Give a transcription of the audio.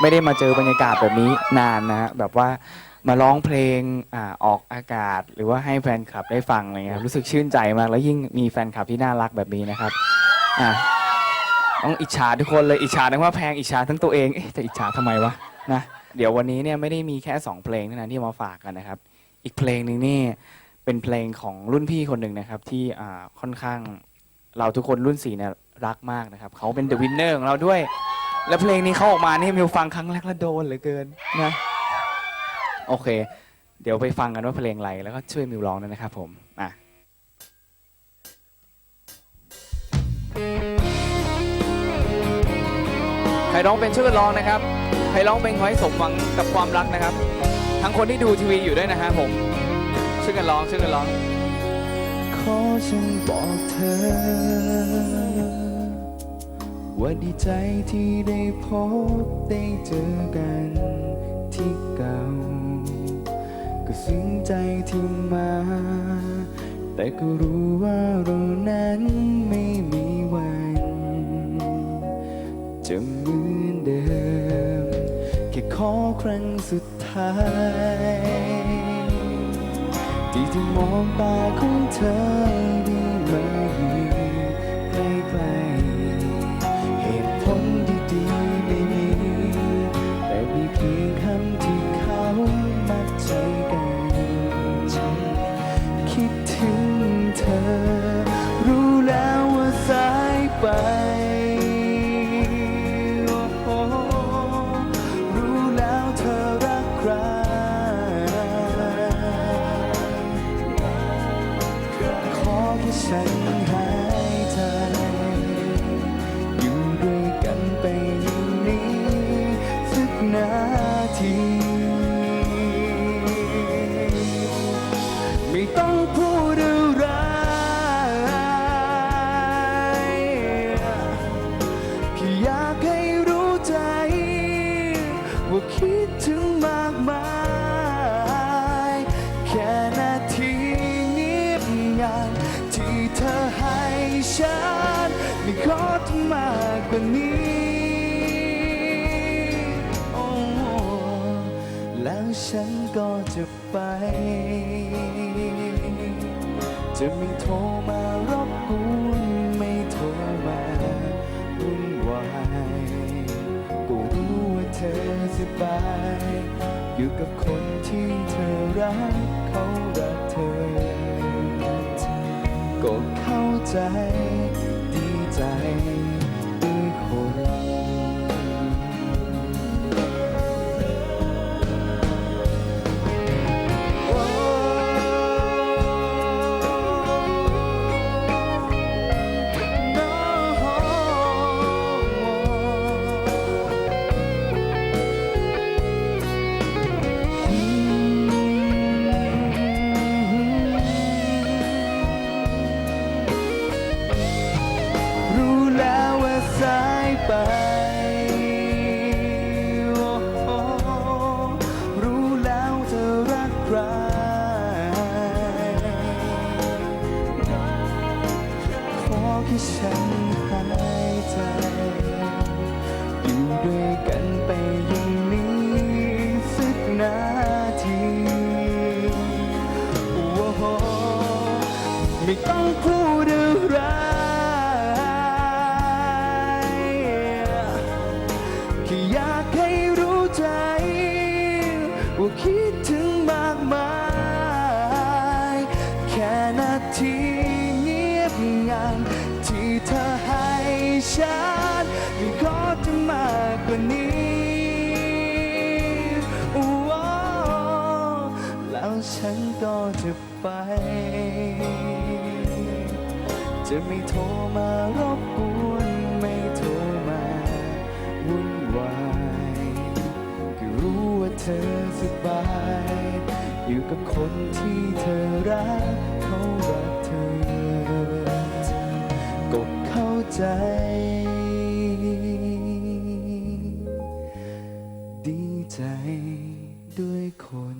ไม่ได้มาเจอบรรยากาศแบบนี้นานนะฮะแบบว่ามาร้องเพลงอ่าออกอากาศ หรือว่าให้แฟนคลับได้ฟังอะไรเงี้ยรู้สึกชื่นใจมาก แล้วยิ่งมีแฟนคลับที่น่ารักแบบนี้นะครับอะต้องอิจฉาทุกคนเลยอิจฉาทั้งว่าแพงอิจฉาทั้งตัวเองเอ๊ะจะอิจฉาทำไมวะนะเดี๋ยววันนี้เนี่ยไม่ได้มีแค่สองเพลงเท่านั้นที่มาฝากกันนะครับ อีกเพลงหนึ่งนี่เป็นเพลงของรุ่นพี่คนหนึ่งนะครับที่อ่าค่อนข้าง เราทุกคนรุ่นสี่เนี่ยรักมากนะครับเขาเป็นเดอะวินเนอร์ของเราด้วย แล้วเพลงนี้เขาออกมานี่มิวฟังครั้งแรกแล้วโดนเหลือเกินนะโอเค เดี๋ยวไปฟังกันว่าเพลงอะไรแล้วก็ช่วยมิวร้องด้วยนะครับผมอะ ใครร้องเป็นช่วยกันร้องนะครับ ใครร้องเป็นขอให้สมหวังกับความรักนะครับ ทั้งคนที่ดูทีวีอยู่ด้วยนะฮะผม ช่วยกันร้องช่วยกันร้อง ขอฉันบอกเธอ ว่าดีใจที่ได้พบได้เจอกันที่เก่า ก็ซึ้งใจที่มา แต่ก็รู้ว่าเรานั้นไม่มีวัน จะเหมือนเดิม แค่ขอครั้งสุดท้าย ที่ที่มองตาของเธอ แค่ฉันหายใจ อยู่ด้วยกันไปอย่างนี้สักนาที ไม่ต้อง ไม่ขอทำมากกว่านี้โอ้แล้วฉันก็จะไป จะไม่โทรมารบกวนไม่โทรมาวุ่นวายก็รู้ว่าเธอสบาย อยู่กับคนที่เธอรักเขารักเธอ ก็เข้าใจ เธอให้ฉันไม่ขอจะมากกว่านี้อแล้วฉันก็จะไป จะไม่โทรมารบกวนไม่โทรมาวุ่นวายก็รู้ว่าเธอสบาย อยู่กับคนที่เธอรักเขารักเธอ ใจ ดีใจด้วยคน